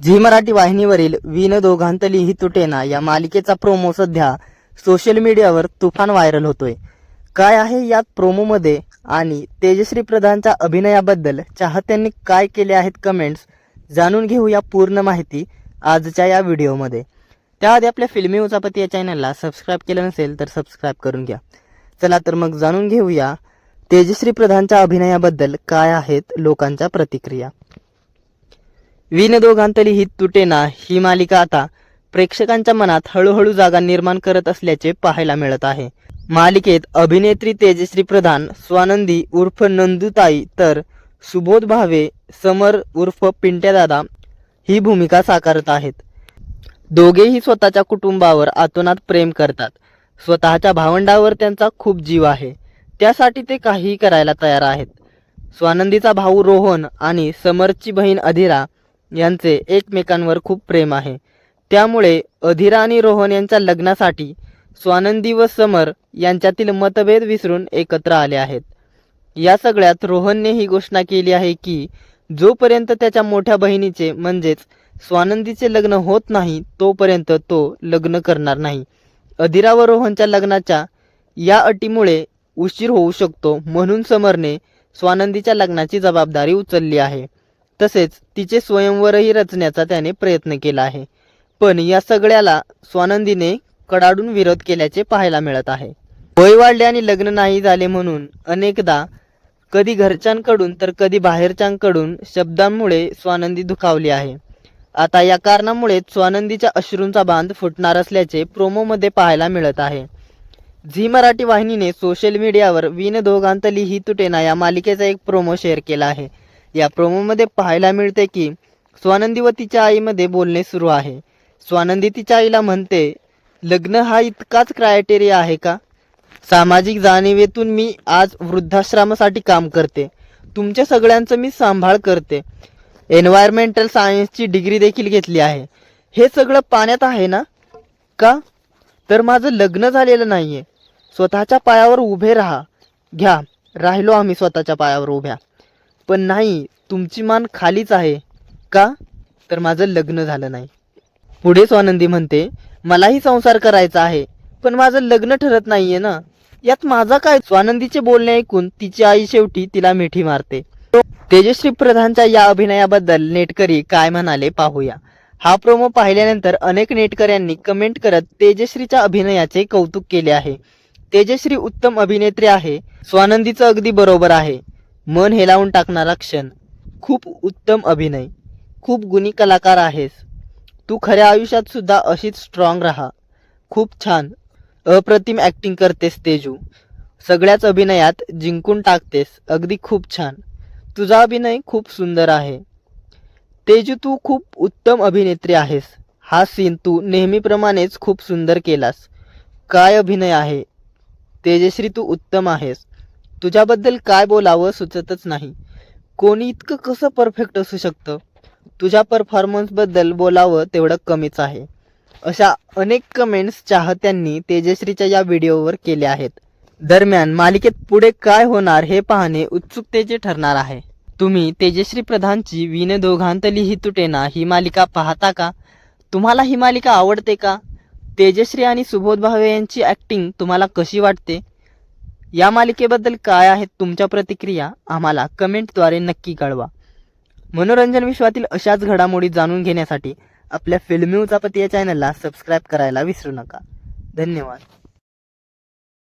Zee Marathi वाहिनीवरील विन दोघांतली ही तुटेना या मालिकेचा प्रोमो सध्या सोशल मीडियावर तुफान व्हायरल होतोय. काय आहे यात प्रोमोमध्ये आणि तेजश्री प्रधानच्या अभिनयाबद्दल चाहत्यांनी काय केले आहेत कमेंट्स जाणून घेऊ या पूर्ण माहिती आजच्या या व्हिडिओमध्ये. त्याआधी आपल्या फिल्मी उचापती या चॅनलला सबस्क्राईब केलं नसेल तर सबस्क्राईब करून घ्या. चला तर मग जाणून घेऊया तेजश्री प्रधानच्या अभिनयाबद्दल काय आहेत लोकांच्या प्रतिक्रिया. विनदोघांतली ही तुटेना ही मालिका आता प्रेक्षकांच्या मनात हळूहळू जागा निर्माण करत असल्याचे पाहायला मिळत आहे. मालिकेत अभिनेत्री तेजश्री प्रधान स्वानंदी उर्फ नंदुताई तर सुबोध भावे समर उर्फ पिंट्या दादा ही भूमिका साकारत आहेत. दोघेही स्वतःच्या कुटुंबावर आतोनात प्रेम करतात. स्वतःच्या भावंडावर त्यांचा खूप जीव आहे. त्यासाठी ते काहीही करायला तयार आहेत. स्वानंदीचा भाऊ रोहन आणि समरची बहीण अधिरा यांचे एकमेकांवर खूप प्रेम आहे. त्यामुळे अधिरा आणि रोहन यांच्या लग्नासाठी स्वानंदी व समर यांच्यातील मतभेद विसरून एकत्र आले आहेत. या सगळ्यात रोहनने ही घोषणा केली आहे की जोपर्यंत त्याच्या मोठ्या बहिणीचे म्हणजेच स्वानंदीचे लग्न होत नाही तोपर्यंत तो लग्न करणार नाही. अधिरा व रोहनच्या लग्नाच्या या अटीमुळे उशीर होऊ शकतो म्हणून समरने स्वानंदीच्या लग्नाची जबाबदारी उचलली आहे. तसेच तिचे स्वयंवरही रचण्याचा त्याने प्रयत्न केला आहे. पण या सगळ्याला स्वानंदीने कडाडून विरोध केल्याचे पाहायला मिळत आहे. वय वाढले आणि लग्न नाही झाले म्हणून अनेकदा कधी घरच्यांकडून तर कधी बाहेरच्यांकडून शब्दांमुळे स्वानंदी दुखावली आहे. आता या कारणामुळे स्वानंदीच्या अश्रूंचा बांध फुटणार असल्याचे प्रोमोमध्ये पाहायला मिळत आहे. झी मराठी वाहिनीने सोशल मीडियावर विन दोघांतली ही तुटेना या मालिकेचा एक प्रोमो शेअर केला आहे. या प्रोमोमध्ये पाहायला मिळते की स्वानंदी व तिच्या आईमध्ये बोलणे सुरू आहे. स्वानंदी तिच्या आईला म्हणते लग्न हा इतकाच क्रायटेरिया आहे का? सामाजिक जाणीवेतून मी आज वृद्धाश्रमासाठी काम करते. तुमच्या सगळ्यांचं मी सांभाळ करते. एन्व्हायरमेंटल सायन्सची डिग्री देखील घेतली आहे. हे सगळं पाण्यात आहे ना? का? तर माझं लग्न झालेलं नाही आहे स्वतःच्या पायावर उभे राहा. घ्या. राहिलो आम्ही स्वतःच्या पायावर उभ्या. पण नाही तुमची मान खालीच आहे. का? तर माझं लग्न झालं नाही. पुढे स्वानंदी म्हणते मलाही संसार करायचा आहे पण माझं लग्न ठरत नाहीये ना. यात माझा काय? स्वानंदीचे बोलणे ऐकून तिची आई शेवटी तिला मिठी मारते. तेजश्री प्रधानच्या या अभिनयाबद्दल नेटकरी काय म्हणाले पाहूया. हा प्रोमो पाहिल्यानंतर अनेक नेटकऱ्यांनी कमेंट करत तेजश्रीच्या अभिनयाचे कौतुक केले आहे. तेजश्री उत्तम अभिनेत्री आहे. स्वानंदीचं अगदी बरोबर आहे. मन हेलावून टाकणारा क्षण. खूप उत्तम अभिनय. खूप गुणी कलाकार आहेस. तू खऱ्या आयुष्यात सुद्धा अशीच स्ट्रॉंग राहा. खूप छान. अप्रतिम ॲक्टिंग करतेस तेजू. सगळ्याच अभिनयात जिंकून टाकतेस. अगदी खूप छान. तुझा अभिनय खूप सुंदर आहे. तेजू तू खूप उत्तम अभिनेत्री आहेस. हा सीन तू नेहमीप्रमाणेच खूप सुंदर केलास. काय अभिनय आहे? तेजश्री तू उत्तम आहेस. तुझ्याबद्दल काय बोलावं सुचतच नाही. कोणी इतकं कसं परफेक्ट असू शकतं? तुझ्या परफॉर्मन्सबद्दल बोलावं तेवढं कमीच आहे. अशा अनेक कमेंट्स चाहत्यांनी तेजश्रीच्या या व्हिडिओवर केले आहेत. दरम्यान मालिकेत पुढे काय होणार हे पाहणे उत्सुकतेचे ठरणार आहे. तुम्ही तेजश्री प्रधानची विन दोघांतली ही तुटेना ही मालिका पाहता का? तुम्हाला ही मालिका आवडते का? तेजश्री आणि सुबोध भावे यांची ॲक्टिंग तुम्हाला कशी वाटते? या मालिकेबद्दल काय आहेत तुमच्या प्रतिक्रिया? आम्हाला कमेंटद्वारे नक्की कळवा. मनोरंजन विश्वातील अशाच घडामोडी जाणून घेण्यासाठी आपल्या फिल्मी उचापती या चॅनलला सबस्क्राईब करायला विसरू नका. धन्यवाद.